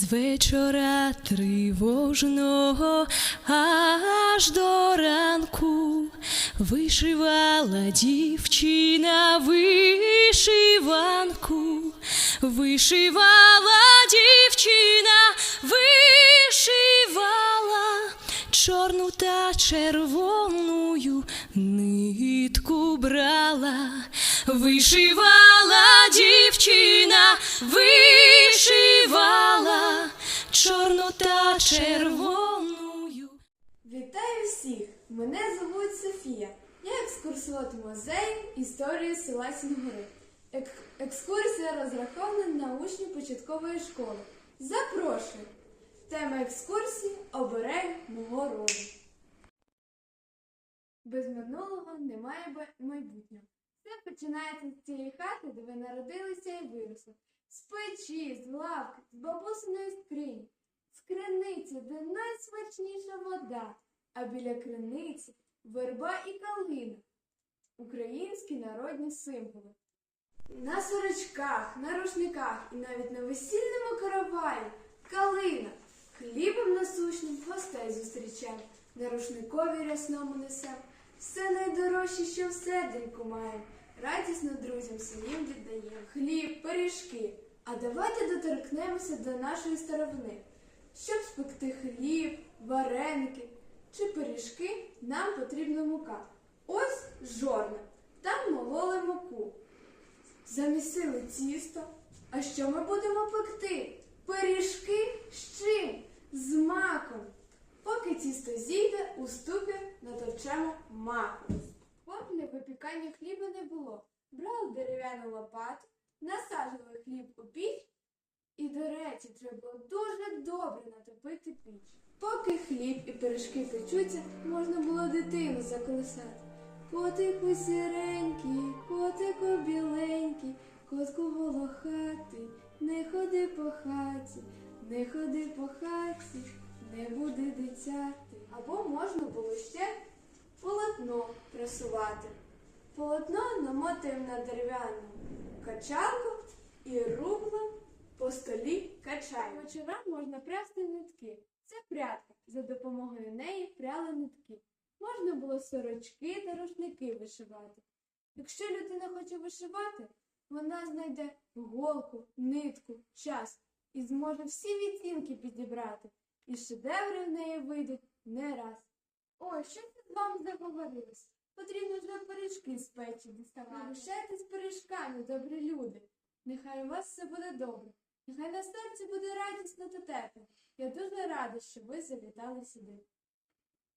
з вечора тривожного аж до ранку вишивала дівчина вишиванку, вишивала дівчина, вишивала чорну та червоною нитку брала, вишивала дівчина, вишивала червоною. Вітаю всіх! Мене звуть Софія. Я екскурсовод музею історії села Сінгори. Ек- екскурсія розрахована на учнів початкової школи. Запрошую! Тема екскурсії оберег мого роду. Без минулого немає майбутнього. Все починається з цієї хати, де ви народилися і виросли. З печі, з лавки, з бабусиної скрині, з криниці, де найсмачніша вода, а біля криниці верба і калина. Українські народні символи. На сорочках, на рушниках і навіть на весільному караваї калина. Хлібом насущним гостей зустрічаємо, на рушникові рясному несем. Все найдорожче, що в серденьку маємо. Радісно друзям своїм віддаємо. Хліб, пиріжки. А давайте доторкнемося до нашої старовини. Щоб спекти хліб, вареники чи пиріжки, нам потрібна мука. Ось жорна. Там мололи муку. Замісили тісто. А що ми будемо пекти? Пиріжки з чим? З маком. Поки тісто зійде, у ступі натовчемо маку. Для випікання хліба не було. Брали дерев'яну лопату, насаджували хліб у піч, і, до речі, треба було дуже добре натопити піч. Поки хліб і пиріжки печуться, можна було дитину заколисати. Котику сіренький, котику біленький, котку волохатий, не ходи по хаті, не ходи по хаті, не буди дитяти. Або можна було ще полотно пресувати. Полотно намотуємо на дерев'яну качалку і рублем по столі качаємо. Вечорам можна прясти нитки. Це прядка. За допомогою неї пряли нитки. Можна було сорочки та рушники вишивати. Якщо людина хоче вишивати, вона знайде голку, нитку, час і зможе всі відтінки підібрати. І шедеври в неї вийдуть не раз. Ой, що це з вами заговорилось? Потрібно вже пиріжки з печі діставати. Лишайтесь пиріжками, добрі люди. Нехай у вас все буде добре. Нехай на серці буде радісно та тепло. Я дуже рада, що ви завітали сюди.